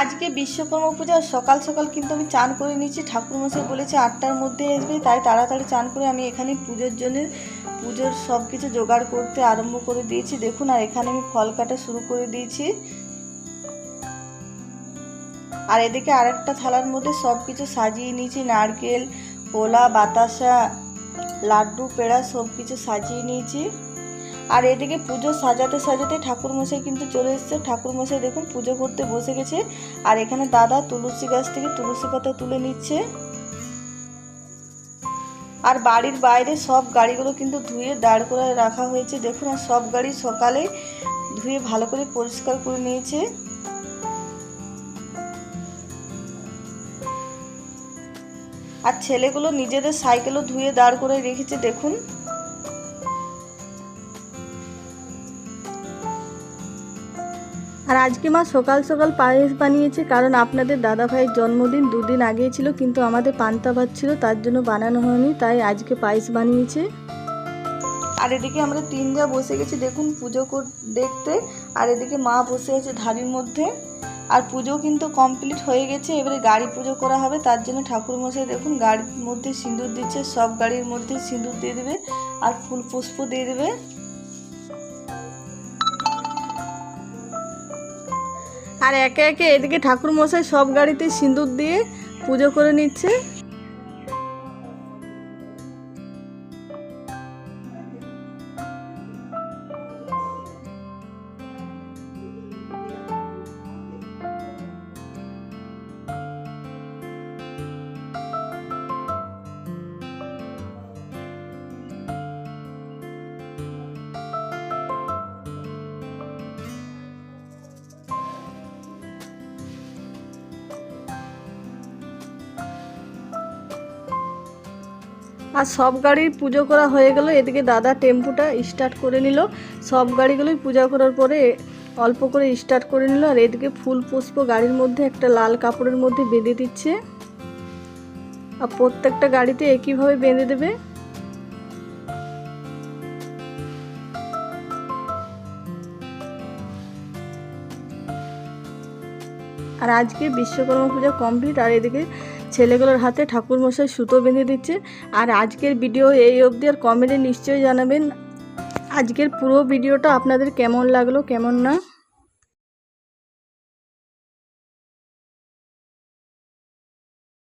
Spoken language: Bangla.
আজকে বিশ্বকর্মা পূজা, সকাল সকাল কিন্তু আমি চান করে নিচ্ছি ঠাকুরমশাই বলেছে আটটার মধ্যে আসবে, তাই তাড়াতাড়ি চান করে আমি এখানে পুজোর জন্য পুজোর সব কিছু জোগাড় করতে আরম্ভ করে দিয়েছি। দেখুন, আর এখানে আমি ফল কাটা শুরু করে দিয়েছি। আর এদিকে আরেকটা থালার মধ্যে সব কিছু সাজিয়ে নিয়েছি। নারকেল, কলা, বাতাসা, লাড্ডু, পেড়া সব কিছু সাজিয়ে নিয়েছি। আর এদিকে পুজো সাজাতে সাজাতে ঠাকুরমশাই কিন্তু চলে এসেছে। ঠাকুরমশাই দেখুন পুজো করতে বসে গেছে। আর এখানে দাদা তুলসী গাছ থেকে তুলসী পাতা তুলে নিচ্ছে। আর বাড়ির বাইরে সব গাড়িগুলো কিন্তু ধুয়ে দাঁড় করে রাখা হয়েছে। দেখুন, আর সব গাড়ি সকালে ধুয়ে ভালো করে পরিষ্কার করে নিয়েছে। আর ছেলেগুলো নিজেদের সাইকেলও ধুয়ে দাঁড় করে রেখেছে, দেখুন। আর আজকে মা সকাল সকাল পায়েস বানিয়েছে, কারণ আপনাদের দাদা ভাইয়ের জন্মদিন দুদিন আগেই ছিল, কিন্তু আমাদের পান্তা ভাত ছিল, তার জন্য বানানো হয়নি, তাই আজকে পায়েস বানিয়েছে। আর এদিকে আমরা তিনজা বসে গেছি, দেখুন পুজো দেখতে, আর এদিকে মা বসে আছে ধাড়ির মধ্যে। আর পুজো কিন্তু কমপ্লিট হয়ে গেছে, এবারে গাড়ি পুজো করা হবে, তার জন্য ঠাকুরমশাই দেখুন গাড়ির মধ্যে সিঁদুর দিচ্ছে, সব গাড়ির মধ্যে সিঁদুর দিয়ে দেবে, আর ফুল পুষ্প দিয়ে দেবে। আর একে একে এদিকে ঠাকুর মশাই সব গাড়িতে সিঁদুর দিয়ে পুজো করে নিচ্ছে। আর সব গাড়ির পুজো করা হয়ে গেল। এদিকে দাদা টেম্পুটা স্টার্ট করে নিল। সব গাড়িগুলোই পূজা করার পরে অল্প করে স্টার্ট করে নিল। আর এদিকে ফুল পুষ্প গাড়ির মধ্যে একটা লাল কাপড়ের মধ্যে বেঁধে দিচ্ছে। আর প্রত্যেকটা গাড়িতে একইভাবে বেঁধে দেবে। আর আজকে বিশ্বকর্মা পূজা কমপ্লিট আর এদিকে ছেলেগুলোর হাতে ঠাকুরমশাই সুতো বেঁধে দিচ্ছে। আর আজকের ভিডিও এই অবধি, আর কমেন্টে নিশ্চয়ই জানাবেন। আজকের পুরো ভিডিওটা আপনাদের কেমন লাগল, কেমন না?